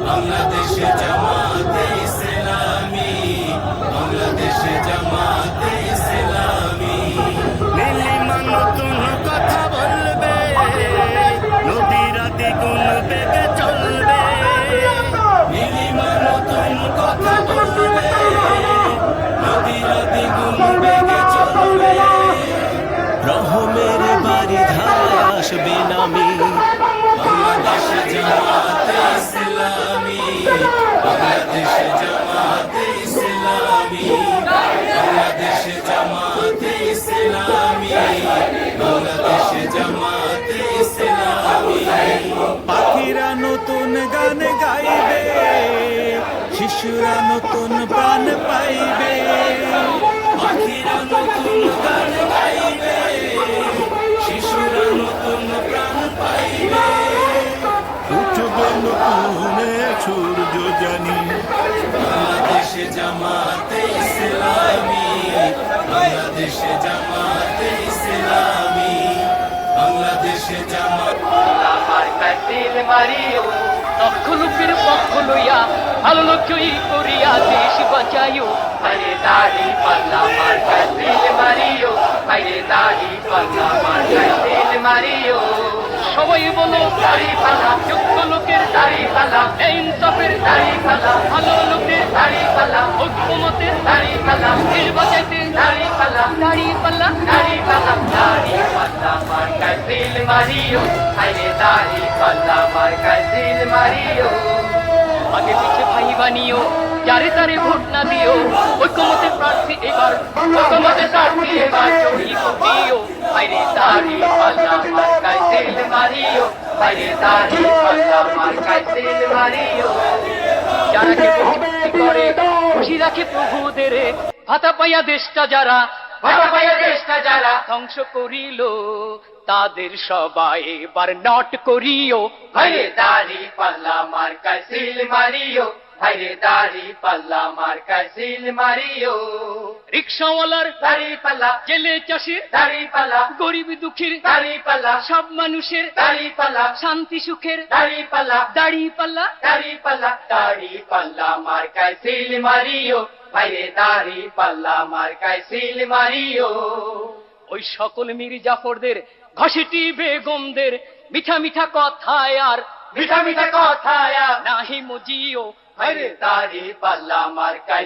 বাংলাদেশে জামাতে শিশুরা নতুন প্রাণ পাইবে। পাখিরা নতুন গান গাইবে শিশুরা নতুন প্রাণ পাইবে। উঠবে নতুন সূর্য জানি। বাংলাদেশে জামাতে ইসলামী। বাংলাদেশে জামাতে ইসলামী। বাংলাদেশে জামাত আমার মারিও। লক্ষ লোকের পক্ষ লইয়া ভালো লোকই করিয়া দেশ বাঁচাইও। আরে দাড়ি পাল্লা মার কাছিল মারিও। আরে দাড়ি পাল্লা মার কাছিল মারিও। সবাই বলো দাড়ি পাল্লা যোগ্য লোকের দাড়ি পাল্লা ইনসাফের দাড়ি পাল্লা ভালো লোকের দাড়ি পাল্লা ঐক্যমতের দাড়ি পাল্লা দেশ বাঁচাইতে দাড়ি পাল্লা দাড়ি পাল্লা। দাড়ি পাল্লা দাড়ি পাল্লা মার কাছিল মারিও। আরে দাড়ি আগে পিছে ভাই বানিও, যারে তারে ভোট না দিও। ঐক্যমতে প্রার্থী এবার, ঐক্যমতে প্রার্থী এবার জড়ি দিও আরে দাড়ি পাল্লা মার কাছিল মারিও আরে দাড়ি পাল্লা মার কাছিল মারিও। যারা কে করে, খুশি রাখে প্রভুদের। ভাতা পাইয়া দেশটা যারা, ভাতা পাইয়া যারা ধ্বংস করিল তাদের সবাই এবার নট করিও। হরে দাড়ি পাল্লা মার্কা সিল মারিও। ভাইরে দাড়ি পাল্লা মারিও। রিক্সাওয়ালার দাড়ি পাল্লা। জেলে চাষির দাড়ি পাল্লা। গরিব দুঃখীর দাড়ি পাল্লা। সব মানুষের দাড়ি পাল্লা। শান্তি সুখের দাড়ি পাল্লা। দাড়ি পাল্লা। দাড়ি পাল্লা। দাড়ি পাল্লা মারিও। দাড়ি পাল্লা মারিও। ওই সকল মীর জাফরদের ঘষেটি বেগমদের মিঠা মিঠা কথায় আর মিঠা মিঠা কথায় আর নাহি মজিও ভাইরে তারি পাল্লা মার কাই